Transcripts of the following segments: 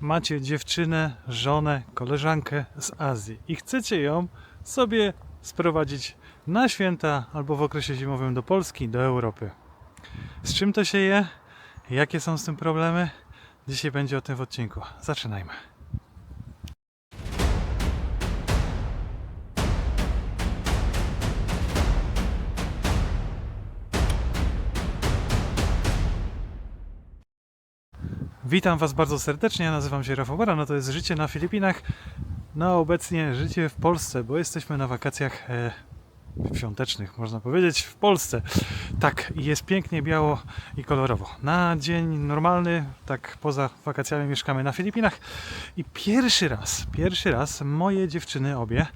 macie dziewczynę, żonę, koleżankę z Azji i chcecie ją sobie sprowadzić na święta albo w okresie zimowym do Polski, do Europy. Z czym to się je? Jakie są z tym problemy? Dzisiaj będzie o tym w odcinku. Zaczynajmy. Witam Was bardzo serdecznie, ja nazywam się Rafał Bara, no to jest życie na Filipinach, no obecnie życie w Polsce, bo jesteśmy na wakacjach e, świątecznych, można powiedzieć, w Polsce. Tak, jest pięknie, biało i kolorowo. Na dzień normalny, tak poza wakacjami mieszkamy na Filipinach i pierwszy raz, pierwszy raz moje dziewczyny obie,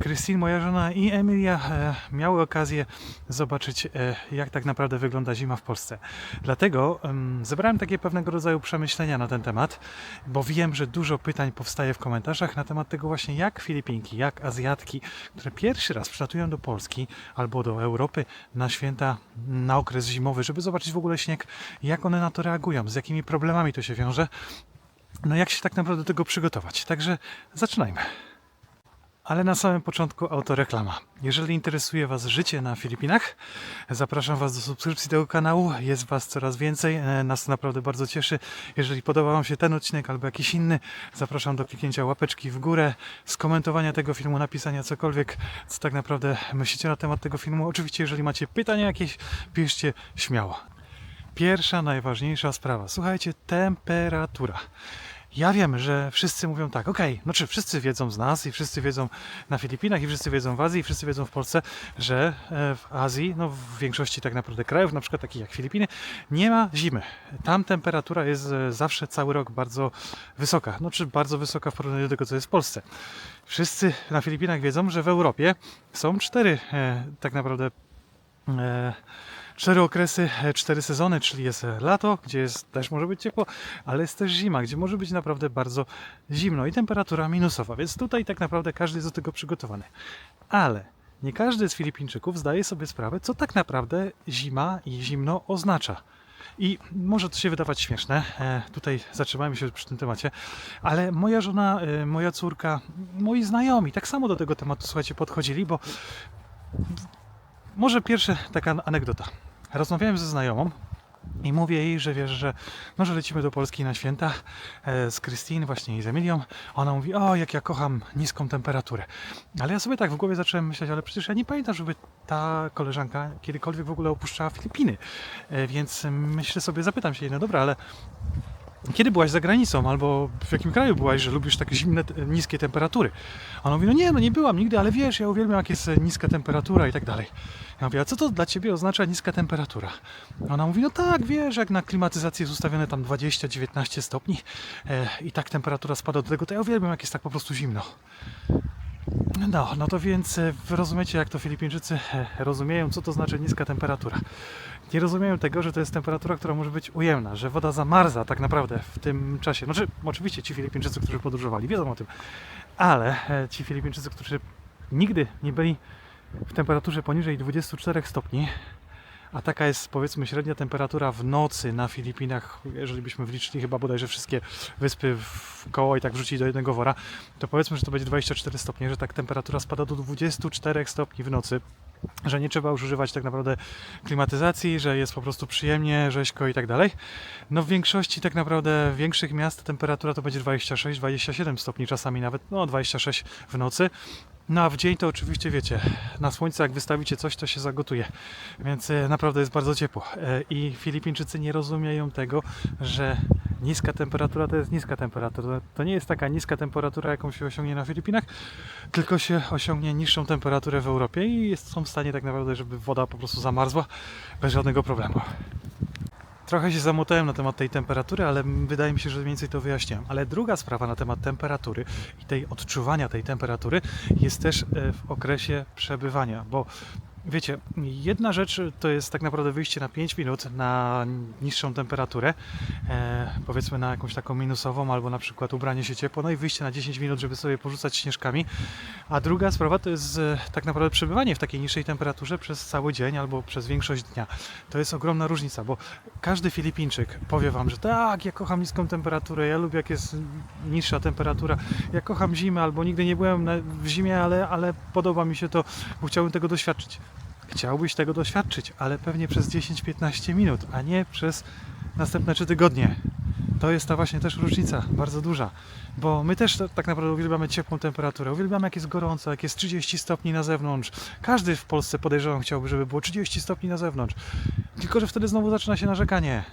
Christine, moja żona i Emilia e, miały okazję zobaczyć, e, jak tak naprawdę wygląda zima w Polsce. Dlatego em, zebrałem takie pewnego rodzaju przemyślenia na ten temat, bo wiem, że dużo pytań powstaje w komentarzach na temat tego właśnie, jak Filipinki, jak Azjatki, które pierwszy raz przylatują do Polski albo do Europy na święta, na okres zimowy, żeby zobaczyć w ogóle śnieg, jak one na to reagują, z jakimi problemami to się wiąże, no jak się tak naprawdę do tego przygotować. Także zaczynajmy. Ale na samym początku autoreklama. Jeżeli interesuje Was życie na Filipinach, zapraszam Was do subskrypcji tego kanału. Jest Was coraz więcej. E, Nas to naprawdę bardzo cieszy. Jeżeli podoba Wam się ten odcinek albo jakiś inny, zapraszam do kliknięcia łapeczki w górę, skomentowania tego filmu, napisania cokolwiek, co tak naprawdę myślicie na temat tego filmu. Oczywiście, jeżeli macie pytania jakieś, piszcie śmiało. Pierwsza, najważniejsza sprawa. Słuchajcie, temperatura. Ja wiem, że wszyscy mówią tak, okej, no czy wszyscy wiedzą z nas i wszyscy wiedzą na Filipinach i wszyscy wiedzą w Azji i wszyscy wiedzą w Polsce, że e, w Azji, no w większości tak naprawdę krajów, na przykład takich jak Filipiny, nie ma zimy. Tam temperatura jest e, zawsze cały rok bardzo wysoka, no czy bardzo wysoka w porównaniu do tego, co jest w Polsce. Wszyscy na Filipinach wiedzą, że w Europie są cztery e, tak naprawdę e, cztery okresy, e, cztery sezony, czyli jest lato, gdzie jest, też może być ciepło, ale jest też zima, gdzie może być naprawdę bardzo zimno i temperatura minusowa, więc tutaj tak naprawdę każdy jest do tego przygotowany. Ale nie każdy z Filipińczyków zdaje sobie sprawę, co tak naprawdę zima i zimno oznacza. I może to się wydawać śmieszne, e, tutaj zatrzymajmy się przy tym temacie, ale moja żona, e, moja córka, moi znajomi tak samo do tego tematu, słuchajcie, podchodzili, bo może pierwsza taka anegdota. Rozmawiałem ze znajomą i mówię jej, że wiesz, że, no, że lecimy do Polski na święta e, z Christine właśnie i z Emilią. Ona mówi, o jak ja kocham niską temperaturę. Ale ja sobie tak w głowie zacząłem myśleć, ale przecież ja nie pamiętam, żeby ta koleżanka kiedykolwiek w ogóle opuszczała Filipiny. E, więc myślę sobie, zapytam się jej, no dobra, ale kiedy byłaś za granicą, albo w jakim kraju byłaś, że lubisz takie zimne, niskie temperatury? A Ona mówi, no nie, no nie byłam nigdy, ale wiesz, ja uwielbiam jak jest e, niska temperatura i tak dalej. Ja mówię, a co to dla Ciebie oznacza niska temperatura? Ona mówi, no tak, wiesz, jak na klimatyzacji jest ustawione tam 20-19 stopni e, i tak temperatura spada do tego, to ja uwielbiam jak jest tak po prostu zimno. No, no to więc e, rozumiecie, jak to Filipińczycy e, rozumieją, co to znaczy niska temperatura. Nie rozumieją tego, że to jest temperatura, która może być ujemna, że woda zamarza tak naprawdę w tym czasie. Znaczy, oczywiście ci Filipińczycy, którzy podróżowali, wiedzą o tym, ale e, ci Filipińczycy, którzy nigdy nie byli w temperaturze poniżej 24 stopni, a taka jest powiedzmy średnia temperatura w nocy na Filipinach, jeżeli byśmy wliczyli chyba bodajże wszystkie wyspy w koło i tak wrzucili do jednego wora, to powiedzmy, że to będzie 24 stopnie, że tak temperatura spada do 24 stopni w nocy, że nie trzeba już używać tak naprawdę klimatyzacji, że jest po prostu przyjemnie, rzeźko i tak dalej. No w większości tak naprawdę większych miast temperatura to będzie 26-27 stopni, czasami nawet no 26 w nocy. No a w dzień to oczywiście wiecie, na słońce jak wystawicie coś, to się zagotuje. Więc e, naprawdę jest bardzo ciepło. E, I Filipińczycy nie rozumieją tego, że niska temperatura to jest niska temperatura. To nie jest taka niska temperatura, jaką się osiągnie na Filipinach, tylko się osiągnie niższą temperaturę w Europie i są w stanie tak naprawdę, żeby woda po prostu zamarzła bez żadnego problemu. Trochę się zamotałem na temat tej temperatury, ale wydaje mi się, że mniej więcej to wyjaśniłem. Ale druga sprawa na temat temperatury i tej odczuwania tej temperatury jest też e, w okresie przebywania, bo Wiecie, jedna rzecz to jest tak naprawdę wyjście na 5 minut na niższą temperaturę, e, powiedzmy na jakąś taką minusową, albo na przykład ubranie się ciepło, no i wyjście na 10 minut, żeby sobie porzucać śnieżkami. A druga sprawa to jest e, tak naprawdę przebywanie w takiej niższej temperaturze przez cały dzień albo przez większość dnia. To jest ogromna różnica, bo każdy Filipińczyk powie Wam, że tak, ja kocham niską temperaturę, ja lubię jak jest niższa temperatura, ja kocham zimę albo nigdy nie byłem na, w zimie, ale, ale podoba mi się to, bo chciałbym tego doświadczyć. Chciałbyś tego doświadczyć, ale pewnie przez 10-15 minut, a nie przez następne 3 tygodnie. To jest ta właśnie też różnica, bardzo duża. Bo my też tak naprawdę uwielbiamy ciepłą temperaturę, uwielbiamy jak jest gorąco, jak jest 30 stopni na zewnątrz. Każdy w Polsce podejrzewam chciałby, żeby było 30 stopni na zewnątrz. Tylko, że wtedy znowu zaczyna się narzekanie,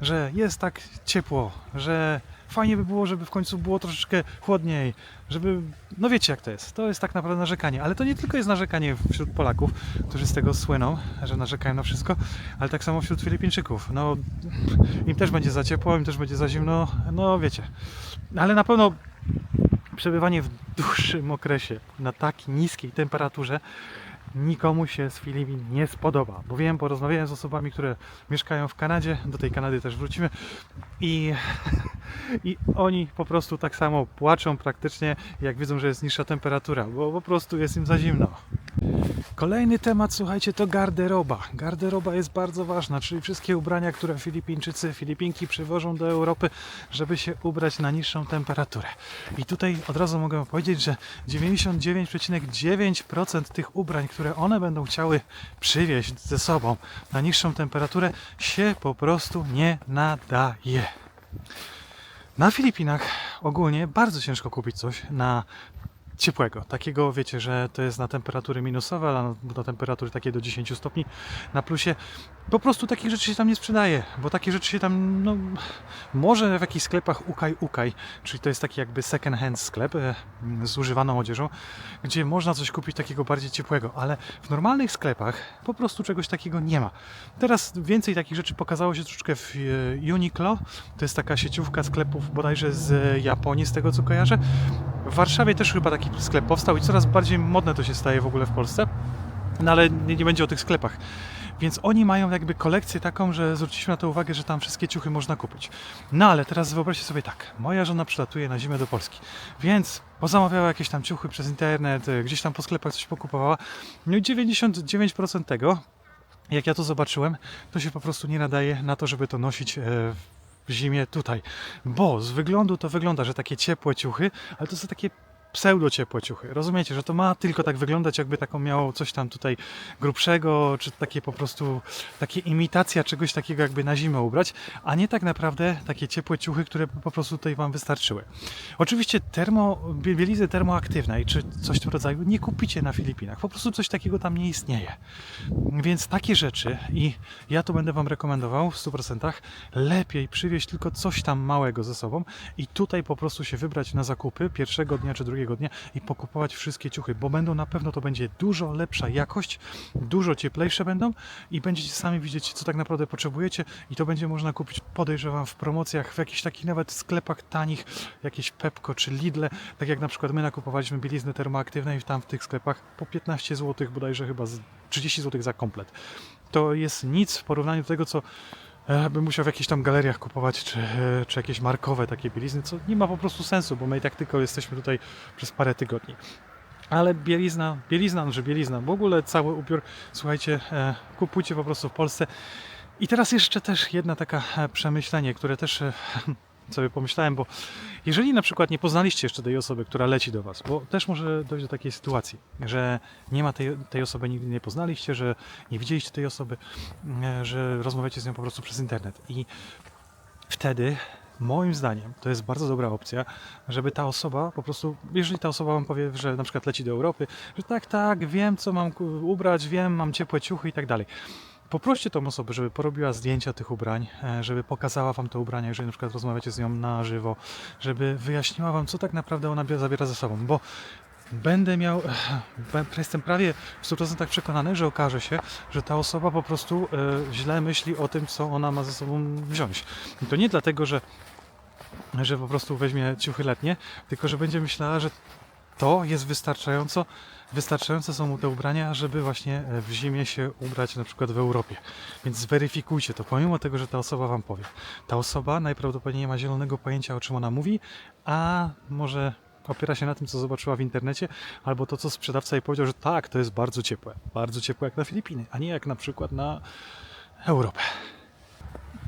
że jest tak ciepło, że fajnie by było, żeby w końcu było troszeczkę chłodniej, żeby, no wiecie jak to jest, to jest tak naprawdę narzekanie, ale to nie tylko jest narzekanie wśród Polaków, którzy z tego słyną, że narzekają na wszystko, ale tak samo wśród Filipińczyków, no im też będzie za ciepło, im też będzie za zimno, no wiecie, ale na pewno przebywanie w dłuższym okresie na tak niskiej temperaturze nikomu się z Filipin nie spodoba. Bo wiem, porozmawiałem z osobami, które mieszkają w Kanadzie, do tej Kanady też wrócimy i, i oni po prostu tak samo płaczą praktycznie, jak widzą, że jest niższa temperatura, bo po prostu jest im za zimno. Kolejny temat, słuchajcie, to garderoba. Garderoba jest bardzo ważna, czyli wszystkie ubrania, które Filipińczycy, Filipinki przywożą do Europy, żeby się ubrać na niższą temperaturę. I tutaj od razu mogę powiedzieć, że 99,9% tych ubrań, które one będą chciały przywieźć ze sobą na niższą temperaturę, się po prostu nie nadaje. Na Filipinach ogólnie bardzo ciężko kupić coś na ciepłego. Takiego wiecie, że to jest na temperatury minusowe, ale na, na temperatury takie do 10 stopni na plusie. Po prostu takich rzeczy się tam nie sprzedaje, bo takie rzeczy się tam, no, może w jakichś sklepach Ukaj Ukaj, czyli to jest taki jakby second hand sklep e, z używaną odzieżą, gdzie można coś kupić takiego bardziej ciepłego, ale w normalnych sklepach po prostu czegoś takiego nie ma. Teraz więcej takich rzeczy pokazało się troszeczkę w e, Uniqlo, to jest taka sieciówka sklepów bodajże z Japonii, z tego co kojarzę. W Warszawie też chyba taki sklep powstał i coraz bardziej modne to się staje w ogóle w Polsce. No ale nie, nie będzie o tych sklepach. Więc oni mają jakby kolekcję taką, że zwróciliśmy na to uwagę, że tam wszystkie ciuchy można kupić. No ale teraz wyobraźcie sobie tak, moja żona przylatuje na zimę do Polski, więc pozamawiała jakieś tam ciuchy przez internet, y, gdzieś tam po sklepach coś pokupowała. No i 99% tego, jak ja to zobaczyłem, to się po prostu nie nadaje na to, żeby to nosić e, w zimie tutaj. Bo z wyglądu to wygląda, że takie ciepłe ciuchy, ale to są takie pseudo ciepłe ciuchy. Rozumiecie, że to ma tylko tak wyglądać, jakby taką miało coś tam tutaj grubszego, czy takie po prostu takie imitacja czegoś takiego, jakby na zimę ubrać, a nie tak naprawdę takie ciepłe ciuchy, które po prostu tutaj Wam wystarczyły. Oczywiście termo, bielizy termoaktywnej, czy coś w tym rodzaju nie kupicie na Filipinach. Po prostu coś takiego tam nie istnieje. Więc takie rzeczy i ja to będę Wam rekomendował w 100%. Lepiej przywieźć tylko coś tam małego ze sobą i tutaj po prostu się wybrać na zakupy pierwszego dnia czy drugiego dnia i pokupować wszystkie ciuchy, bo będą na pewno to będzie dużo lepsza jakość, dużo cieplejsze będą i będziecie sami widzieć, co tak naprawdę potrzebujecie i to będzie można kupić, podejrzewam, w promocjach, w jakichś takich nawet sklepach tanich, jakieś Pepko czy Lidle, tak jak na przykład my nakupowaliśmy bielizny termoaktywnej tam w tych sklepach po 15 zł, bodajże chyba z 30 zł za komplet. To jest nic w porównaniu do tego, co bym musiał w jakichś tam galeriach kupować, czy, e, czy jakieś markowe takie bielizny, co nie ma po prostu sensu, bo my i tak tylko jesteśmy tutaj przez parę tygodni. Ale bielizna, bielizna, że bielizna, w ogóle cały ubiór, słuchajcie, e, kupujcie po prostu w Polsce. I teraz jeszcze też jedna taka e, przemyślenie, które też e, sobie pomyślałem, bo jeżeli na przykład nie poznaliście jeszcze tej osoby, która leci do Was, bo też może dojść do takiej sytuacji, że nie ma tej, tej osoby, nigdy nie poznaliście, że nie widzieliście tej osoby, e, że rozmawiacie z nią po prostu przez internet i wtedy moim zdaniem to jest bardzo dobra opcja, żeby ta osoba po prostu, jeżeli ta osoba wam powie, że na przykład leci do Europy, że tak, tak, wiem co mam ubrać, wiem, mam ciepłe ciuchy i tak dalej. Poproście tą osobę, żeby porobiła zdjęcia tych ubrań, e, żeby pokazała wam te ubrania, jeżeli na przykład rozmawiacie z nią na żywo, żeby wyjaśniła wam, co tak naprawdę ona bie- zabiera ze sobą, bo będę miał, be- jestem prawie w 100% przekonany, że okaże się, że ta osoba po prostu e, źle myśli o tym, co ona ma ze sobą wziąć. I to nie dlatego, że, że po prostu weźmie ciuchy letnie, tylko że będzie myślała, że to jest wystarczająco, wystarczające są mu te ubrania, żeby właśnie e, w zimie się ubrać na przykład w Europie. Więc zweryfikujcie to, pomimo tego, że ta osoba wam powie. Ta osoba najprawdopodobniej nie ma zielonego pojęcia, o czym ona mówi, a może opiera się na tym, co zobaczyła w internecie, albo to, co sprzedawca jej powiedział, że tak, to jest bardzo ciepłe. Bardzo ciepłe jak na Filipiny, a nie jak na przykład na Europę.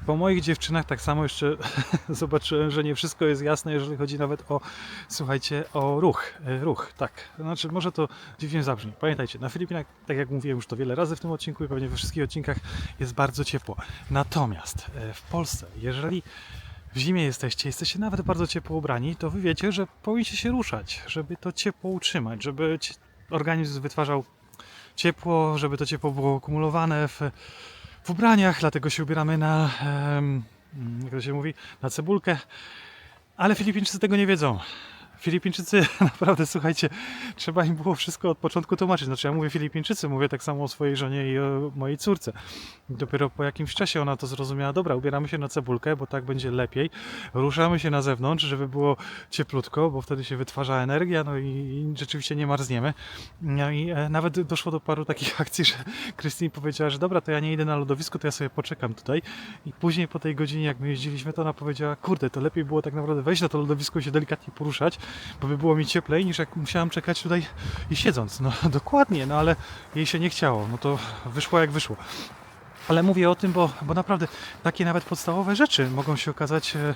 Po moich dziewczynach tak samo jeszcze zobaczyłem, że nie wszystko jest jasne, jeżeli chodzi nawet o, słuchajcie, o ruch. E, Ruch, tak. Znaczy, może to dziwnie zabrzmi. Pamiętajcie, na Filipinach, tak jak mówiłem już to wiele razy w tym odcinku i pewnie we wszystkich odcinkach, jest bardzo ciepło. Natomiast e, w Polsce, jeżeli w zimie jesteście, jesteście nawet bardzo ciepło ubrani, to wy wiecie, że powinniście się ruszać, żeby to ciepło utrzymać, żeby organizm wytwarzał ciepło, żeby to ciepło było kumulowane w, w ubraniach, dlatego się ubieramy na, jak to się mówi, na cebulkę. Ale Filipińczycy tego nie wiedzą. Filipińczycy, naprawdę, słuchajcie, trzeba im było wszystko od początku tłumaczyć. Znaczy, ja mówię Filipińczycy, mówię tak samo o swojej żonie i o mojej córce. Dopiero po jakimś czasie ona to zrozumiała. Dobra, ubieramy się na cebulkę, bo tak będzie lepiej. Ruszamy się na zewnątrz, żeby było cieplutko, bo wtedy się wytwarza energia, no i, rzeczywiście nie marzniemy. No i e, nawet doszło do paru takich akcji, że Krystyn powiedziała, że dobra, to ja nie idę na lodowisko, to ja sobie poczekam tutaj. I później po tej godzinie, jak my jeździliśmy, to ona powiedziała, kurde, to lepiej było tak naprawdę wejść na to lodowisko i się delikatnie poruszać, bo by było mi cieplej, niż jak musiałam czekać tutaj i siedząc. No dokładnie, no ale jej się nie chciało, no to wyszło jak wyszło. Ale mówię o tym, bo, bo naprawdę takie nawet podstawowe rzeczy mogą się okazać, e,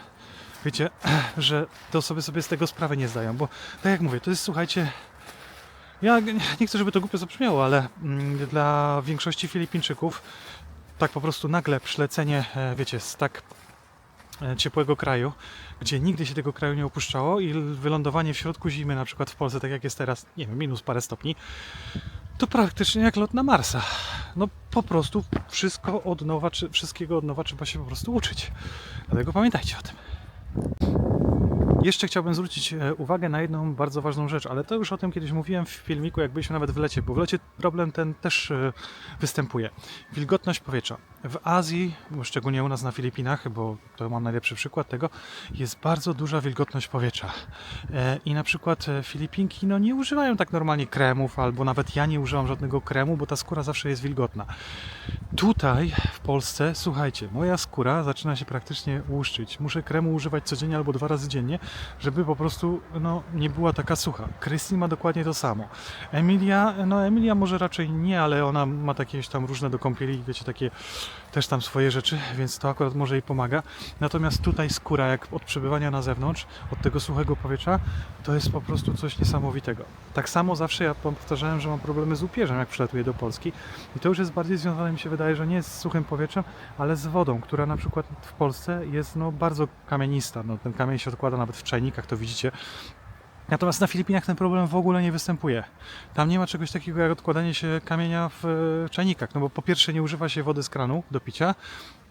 wiecie, że te osoby sobie z tego sprawy nie zdają, bo tak jak mówię, to jest, słuchajcie, ja nie chcę, żeby to głupio zabrzmiało, ale mm, dla większości Filipińczyków tak po prostu nagle przylecenie, e, wiecie, z tak ciepłego kraju, gdzie nigdy się tego kraju nie opuszczało i wylądowanie w środku zimy, na przykład w Polsce, tak jak jest teraz, nie wiem, minus parę stopni, to praktycznie jak lot na Marsa. No po prostu wszystko od nowa, wszystkiego od nowa trzeba się po prostu uczyć. Dlatego pamiętajcie o tym. Jeszcze chciałbym zwrócić e, uwagę na jedną bardzo ważną rzecz, ale to już o tym kiedyś mówiłem w filmiku, jak byliśmy nawet w lecie, bo w lecie problem ten też e, występuje. Wilgotność powietrza. W Azji, szczególnie u nas na Filipinach, bo to mam najlepszy przykład tego, jest bardzo duża wilgotność powietrza. E, I na przykład Filipinki no, nie używają tak normalnie kremów, albo nawet ja nie używam żadnego kremu, bo ta skóra zawsze jest wilgotna. Tutaj w Polsce, słuchajcie, moja skóra zaczyna się praktycznie łuszczyć. Muszę kremu używać codziennie albo dwa razy dziennie, żeby po prostu no, nie była taka sucha. Krystyn ma dokładnie to samo. Emilia, no Emilia może raczej nie, ale ona ma takie tam różne do kąpieli, wiecie, takie też tam swoje rzeczy, więc to akurat może jej pomaga. Natomiast tutaj skóra, jak od przebywania na zewnątrz, od tego suchego powietrza, to jest po prostu coś niesamowitego. Tak samo zawsze ja powtarzałem, że mam problemy z upierzem, jak przylatuję do Polski. I to już jest bardziej związane, mi się wydaje, że nie z suchym powietrzem, ale z wodą, która na przykład w Polsce jest no, bardzo kamienista. No, ten kamień się odkłada nawet w czajnikach, to widzicie. Natomiast na Filipinach ten problem w ogóle nie występuje. Tam nie ma czegoś takiego jak odkładanie się kamienia w e, czajnikach, no bo po pierwsze nie używa się wody z kranu do picia,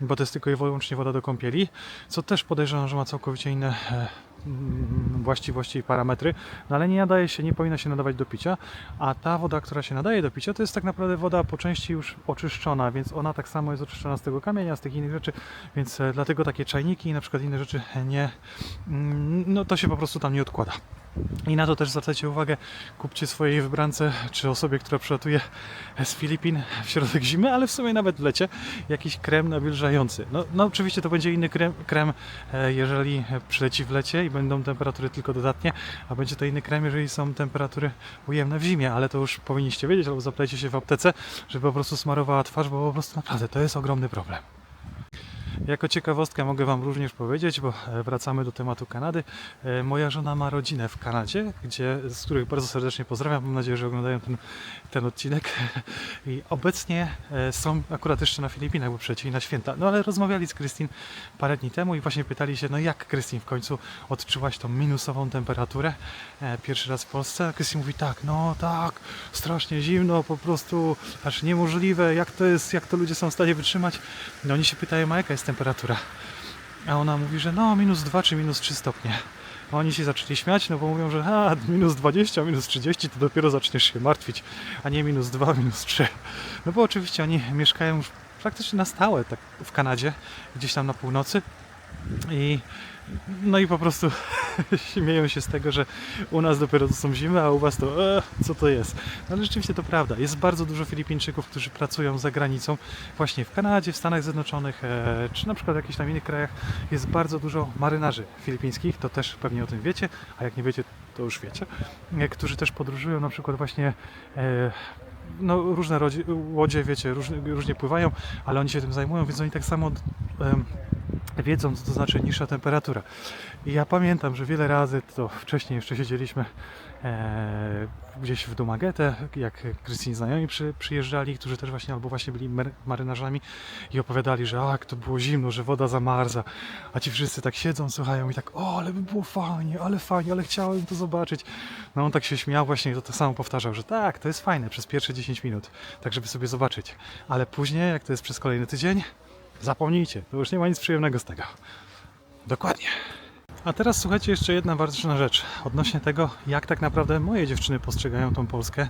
bo to jest tylko i wyłącznie woda do kąpieli, co też podejrzewam, że ma całkowicie inne e, mm, właściwości i parametry, no ale nie nadaje się, nie powinna się nadawać do picia, a ta woda, która się nadaje do picia, to jest tak naprawdę woda po części już oczyszczona, więc ona tak samo jest oczyszczona z tego kamienia, z tych innych rzeczy, więc e, dlatego takie czajniki i na przykład inne rzeczy nie, mm, no to się po prostu tam nie odkłada. I na to też zwracajcie uwagę, kupcie swojej wybrance, czy osobie, która przylatuje z Filipin w środek zimy, ale w sumie nawet w lecie, jakiś krem nawilżający. No, no oczywiście to będzie inny krem, krem, e, jeżeli przyleci w lecie i będą temperatury tylko dodatnie, a będzie to inny krem, jeżeli są temperatury ujemne w zimie, ale to już powinniście wiedzieć, albo zapytajcie się w aptece, żeby po prostu smarowała twarz, bo po prostu naprawdę to jest ogromny problem. Jako ciekawostkę mogę Wam również powiedzieć, bo e, wracamy do tematu Kanady. E, Moja żona ma rodzinę w Kanadzie, gdzie, z których bardzo serdecznie pozdrawiam. Mam nadzieję, że oglądają ten, ten odcinek. I obecnie e, są akurat jeszcze na Filipinach, bo przecież na święta. No ale rozmawiali z Krystyn parę dni temu i właśnie pytali się, no jak Krystyn w końcu odczułaś tą minusową temperaturę e, pierwszy raz w Polsce? A Krystyn mówi tak, no tak, strasznie zimno, po prostu aż niemożliwe, jak to jest, jak to ludzie są w stanie wytrzymać. No oni się pytają, a jaka jest temperatura? A ona mówi, że no minus 2 czy minus 3 stopnie. A oni się zaczęli śmiać, no bo mówią, że a, minus 20, minus 30 to dopiero zaczniesz się martwić, a nie minus 2, minus 3. No bo oczywiście oni mieszkają już praktycznie na stałe tak w Kanadzie, gdzieś tam na północy i no i po prostu śmieją się z tego, że u nas dopiero to są zimy, a u was to e, co to jest. No ale rzeczywiście to prawda. Jest bardzo dużo Filipińczyków, którzy pracują za granicą, właśnie w Kanadzie, w Stanach Zjednoczonych, e, czy na przykład w jakichś tam innych krajach. Jest bardzo dużo marynarzy filipińskich, to też pewnie o tym wiecie, a jak nie wiecie, to już wiecie, e, którzy też podróżują na przykład właśnie e, no, różne rodzi- łodzie, wiecie, różnie, różnie pływają, ale oni się tym zajmują, więc oni tak samo em, wiedzą, co to znaczy niższa temperatura. I ja pamiętam, że wiele razy, to wcześniej jeszcze siedzieliśmy gdzieś w Dumagetę, jak Krystyni znajomi przy, przyjeżdżali, którzy też właśnie, albo właśnie byli marynarzami i opowiadali, że ach, to było zimno, że woda zamarza, a ci wszyscy tak siedzą, słuchają i tak, o, ale by było fajnie, ale fajnie, ale chciałem to zobaczyć. No on tak się śmiał właśnie i to, to samo powtarzał, że tak, to jest fajne przez pierwsze 10 minut, tak żeby sobie zobaczyć. Ale później, jak to jest przez kolejny tydzień, zapomnijcie, to już nie ma nic przyjemnego z tego. Dokładnie. A teraz słuchajcie, jeszcze jedna ważna rzecz odnośnie tego, jak tak naprawdę moje dziewczyny postrzegają tą Polskę,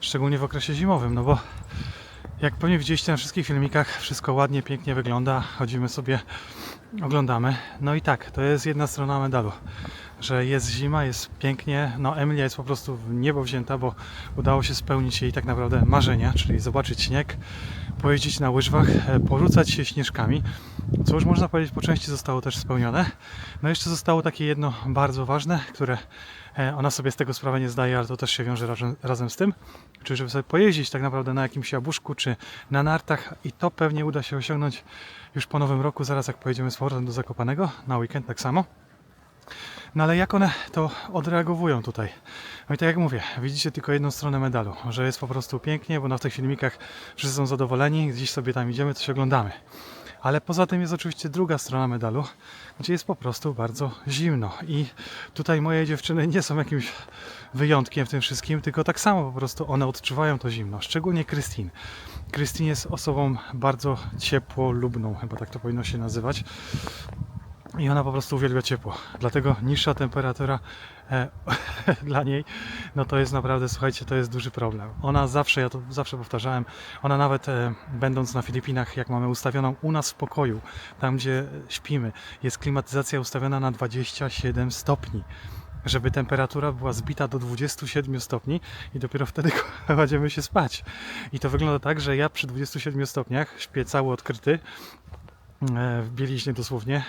szczególnie w okresie zimowym, no bo jak pewnie widzieliście na wszystkich filmikach, wszystko ładnie, pięknie wygląda, chodzimy sobie, oglądamy. No i tak, to jest jedna strona medalu, że jest zima, jest pięknie, no Emilia jest po prostu w niebo wzięta, bo udało się spełnić jej tak naprawdę marzenia, czyli zobaczyć śnieg, pojeździć na łyżwach, e, porzucać się śnieżkami, co już można powiedzieć po części zostało też spełnione. No jeszcze zostało takie jedno bardzo ważne, które e, ona sobie z tego sprawę nie zdaje, ale to też się wiąże razem, razem z tym, czyli żeby sobie pojeździć tak naprawdę na jakimś jabłuszku czy na nartach i to pewnie uda się osiągnąć już po nowym roku, zaraz jak pojedziemy z powrotem do Zakopanego, na weekend tak samo. No ale jak one to odreagowują tutaj? No i tak jak mówię, widzicie tylko jedną stronę medalu, że jest po prostu pięknie, bo na tych filmikach wszyscy są zadowoleni, gdzieś sobie tam idziemy, coś oglądamy. Ale poza tym jest oczywiście druga strona medalu, gdzie jest po prostu bardzo zimno. I tutaj moje dziewczyny nie są jakimś wyjątkiem w tym wszystkim, tylko tak samo po prostu one odczuwają to zimno. Szczególnie Christine. Christine jest osobą bardzo ciepłolubną, chyba tak to powinno się nazywać. I ona po prostu uwielbia ciepło. Dlatego niższa temperatura e, dla niej, no to jest naprawdę, słuchajcie, to jest duży problem. Ona zawsze, ja to zawsze powtarzałem, ona nawet e, będąc na Filipinach, jak mamy ustawioną u nas w pokoju, tam gdzie śpimy, jest klimatyzacja ustawiona na 27 stopni. Żeby temperatura była zbita do 27 stopni i dopiero wtedy kładziemy się spać. I to wygląda tak, że ja przy 27 stopniach śpię cały odkryty, w bieliźnie dosłownie,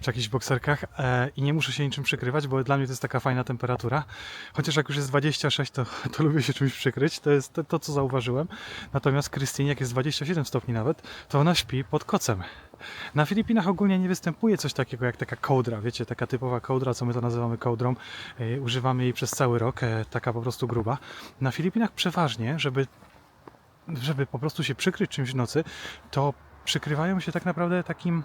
czy jakichś bokserkach e, i nie muszę się niczym przykrywać, bo dla mnie to jest taka fajna temperatura. Chociaż jak już jest 26, to, to lubię się czymś przykryć, to jest to, to co zauważyłem. Natomiast Krystynie, jak jest 27 stopni nawet, to ona śpi pod kocem. Na Filipinach ogólnie nie występuje coś takiego jak taka kołdra, wiecie, taka typowa kołdra, co my to nazywamy kołdrą. E, używamy jej przez cały rok, e, taka po prostu gruba. Na Filipinach przeważnie, żeby żeby po prostu się przykryć czymś w nocy, to przykrywają się tak naprawdę takim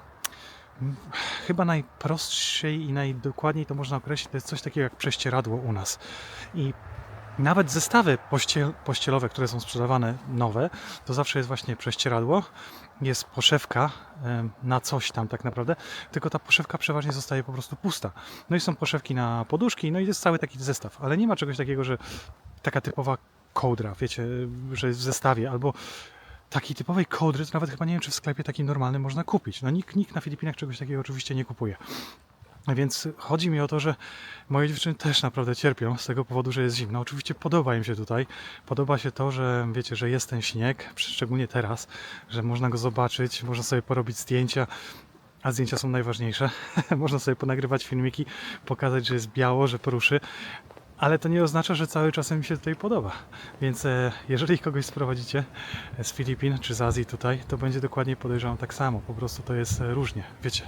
chyba najprostszej i najdokładniej to można określić, to jest coś takiego jak prześcieradło u nas. I nawet zestawy pościel, pościelowe, które są sprzedawane nowe, to zawsze jest właśnie prześcieradło, jest poszewka na coś tam tak naprawdę, tylko ta poszewka przeważnie zostaje po prostu pusta. No i są poszewki na poduszki, no i jest cały taki zestaw, ale nie ma czegoś takiego, że taka typowa kołdra, wiecie, że jest w zestawie, albo takiej typowej kołdry, to nawet chyba nie wiem, czy w sklepie takim normalnym można kupić. No nikt, nikt na Filipinach czegoś takiego oczywiście nie kupuje. Więc chodzi mi o to, że moje dziewczyny też naprawdę cierpią z tego powodu, że jest zimno. Oczywiście podoba im się tutaj. Podoba się to, że wiecie, że jest ten śnieg, szczególnie teraz, że można go zobaczyć, można sobie porobić zdjęcia, a zdjęcia są najważniejsze. można sobie ponagrywać filmiki, pokazać, że jest biało, że poruszy. Ale to nie oznacza, że cały czas mi się tutaj podoba. Więc e, jeżeli kogoś sprowadzicie z Filipin czy z Azji tutaj, to będzie dokładnie podejrzewam tak samo. Po prostu to jest e, różnie, wiecie.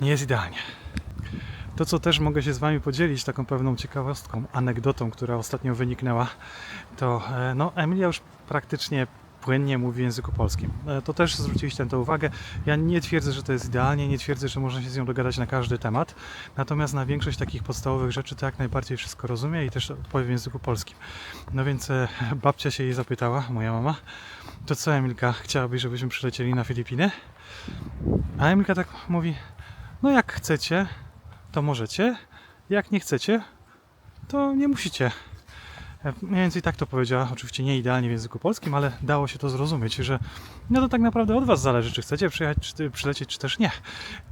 Nie jest idealnie. To, co też mogę się z Wami podzielić, taką pewną ciekawostką, anegdotą, która ostatnio wyniknęła, to e, no, Emilia już praktycznie płynnie mówi w języku polskim. E, To też zwróciliście na to uwagę. Ja nie twierdzę, że to jest idealnie, nie twierdzę, że można się z nią dogadać na każdy temat, natomiast na większość takich podstawowych rzeczy to jak najbardziej wszystko rozumie i też odpowie w języku polskim. No więc e, babcia się jej zapytała, moja mama, to co Emilka, chciałabyś, żebyśmy przylecieli na Filipiny? A Emilka tak mówi, no jak chcecie, to możecie, jak nie chcecie, to nie musicie. E, Mniej więcej tak to powiedziała, oczywiście nie idealnie w języku polskim, ale dało się to zrozumieć, że no to tak naprawdę od Was zależy, czy chcecie przyjechać, czy przylecieć, czy też nie.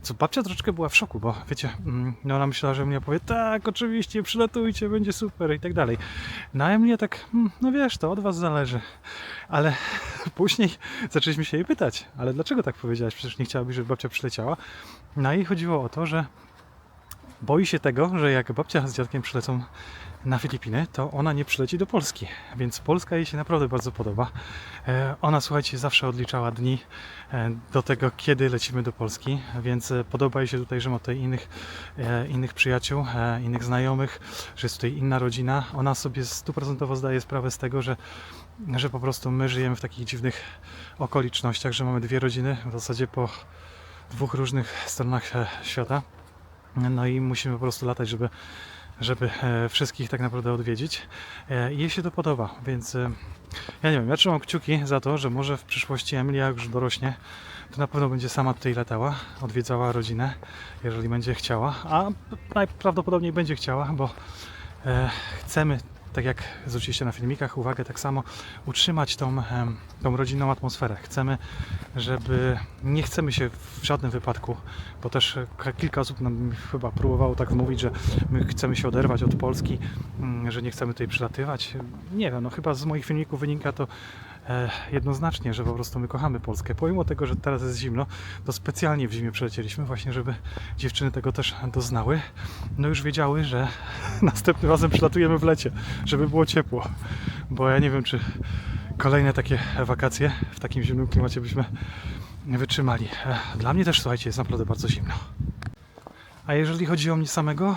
Co babcia troszeczkę była w szoku, bo wiecie, mm, no ona myślała, że mnie powie, tak, oczywiście, przylatujcie, będzie super i tak dalej. No a mnie tak, mm, no wiesz, to od Was zależy. Ale później zaczęliśmy się jej pytać, ale dlaczego tak powiedziałaś? Przecież nie chciałabyś, żeby babcia przyleciała. No i chodziło o to, że boi się tego, że jak babcia z dziadkiem przylecą na Filipiny, to ona nie przyleci do Polski. Więc Polska jej się naprawdę bardzo podoba. E, Ona, słuchajcie, zawsze odliczała dni e, do tego, kiedy lecimy do Polski, więc e, podoba jej się tutaj, że ma tutaj innych, innych przyjaciół, innych znajomych, że jest tutaj inna rodzina. Ona sobie stuprocentowo zdaje sprawę z tego, że, że po prostu my żyjemy w takich dziwnych okolicznościach, że mamy dwie rodziny w zasadzie po dwóch różnych stronach świata. No i musimy po prostu latać, żeby, żeby e, wszystkich tak naprawdę odwiedzić. E, I jej się to podoba, więc e, ja nie wiem, ja trzymam kciuki za to, że może w przyszłości Emilia jak już dorośnie, to na pewno będzie sama tutaj latała, odwiedzała rodzinę, jeżeli będzie chciała, a najprawdopodobniej będzie chciała, bo e, chcemy, tak jak zwróciliście na filmikach uwagę, tak samo utrzymać tą, tą rodzinną atmosferę. Chcemy, żeby nie chcemy się w żadnym wypadku, bo też e, kilka osób nam chyba próbowało tak wmówić, że my chcemy się oderwać od Polski, mm, że nie chcemy tutaj przylatywać. Nie wiem, no chyba z moich filmików wynika to jednoznacznie, że po prostu my kochamy Polskę. Pomimo tego, że teraz jest zimno, to specjalnie w zimie przylecieliśmy, właśnie żeby dziewczyny tego też doznały. No już wiedziały, że następnym razem przylatujemy w lecie, żeby było ciepło. Bo ja nie wiem, czy kolejne takie wakacje w takim zimnym klimacie byśmy wytrzymali. E, Dla mnie też, słuchajcie, jest naprawdę bardzo zimno. A jeżeli chodzi o mnie samego,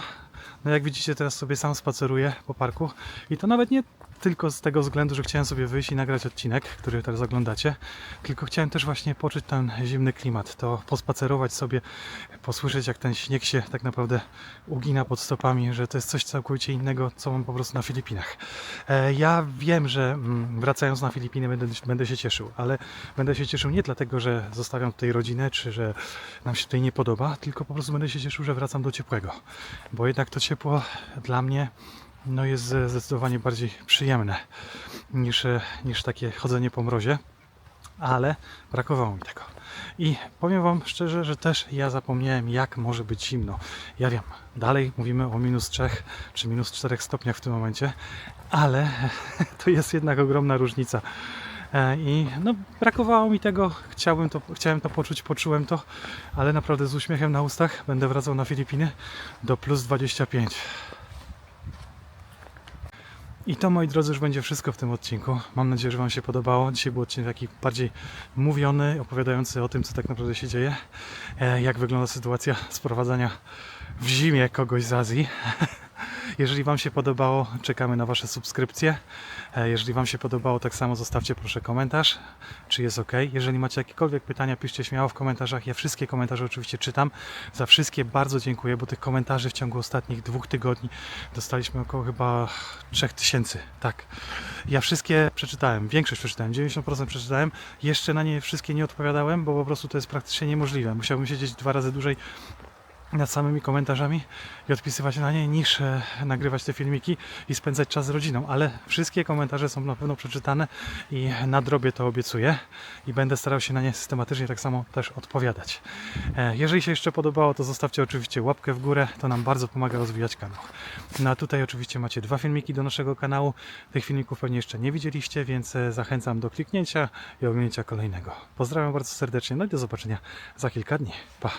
no jak widzicie, teraz sobie sam spaceruję po parku i to nawet nie tylko z tego względu, że chciałem sobie wyjść i nagrać odcinek, który teraz oglądacie, tylko chciałem też właśnie poczuć ten zimny klimat, to pospacerować sobie, posłyszeć jak ten śnieg się tak naprawdę ugina pod stopami, że to jest coś całkowicie innego, co mam po prostu na Filipinach. E, Ja wiem, że mm, wracając na Filipiny będę, będę się cieszył, ale będę się cieszył nie dlatego, że zostawiam tutaj rodzinę, czy że nam się tutaj nie podoba, tylko po prostu będę się cieszył, że wracam do ciepłego. Bo jednak to ciepło dla mnie no jest zdecydowanie bardziej przyjemne niż, e, niż takie chodzenie po mrozie, ale brakowało mi tego. I powiem Wam szczerze, że też ja zapomniałem, jak może być zimno. Ja wiem, dalej mówimy o minus 3 czy minus 4 stopniach w tym momencie, ale to jest jednak ogromna różnica. E, I no, brakowało mi tego, chciałbym to, chciałem to poczuć, poczułem to, ale naprawdę z uśmiechem na ustach będę wracał na Filipiny do plus 25. I to, moi drodzy, już będzie wszystko w tym odcinku. Mam nadzieję, że Wam się podobało. Dzisiaj był odcinek taki bardziej mówiony, opowiadający o tym, co tak naprawdę się dzieje, e, jak wygląda sytuacja sprowadzania w zimie kogoś z Azji. Jeżeli Wam się podobało, czekamy na Wasze subskrypcje. E, Jeżeli Wam się podobało, tak samo zostawcie proszę komentarz, czy jest ok. Jeżeli macie jakiekolwiek pytania, piszcie śmiało w komentarzach. Ja wszystkie komentarze oczywiście czytam. Za wszystkie bardzo dziękuję, bo tych komentarzy w ciągu ostatnich dwóch tygodni dostaliśmy około chyba 3000. Tak. Ja wszystkie przeczytałem, większość przeczytałem, 90% przeczytałem. Jeszcze na nie wszystkie nie odpowiadałem, bo po prostu to jest praktycznie niemożliwe. Musiałbym siedzieć dwa razy dłużej nad samymi komentarzami i odpisywać na nie, niż e, nagrywać te filmiki i spędzać czas z rodziną. Ale wszystkie komentarze są na pewno przeczytane i nadrobię to obiecuję i będę starał się na nie systematycznie tak samo też odpowiadać. E, Jeżeli się jeszcze podobało, to zostawcie oczywiście łapkę w górę, to nam bardzo pomaga rozwijać kanał. No a tutaj oczywiście macie dwa filmiki do naszego kanału. Tych filmików pewnie jeszcze nie widzieliście, więc e, zachęcam do kliknięcia i oglądnięcia kolejnego. Pozdrawiam bardzo serdecznie, no i do zobaczenia za kilka dni. Pa!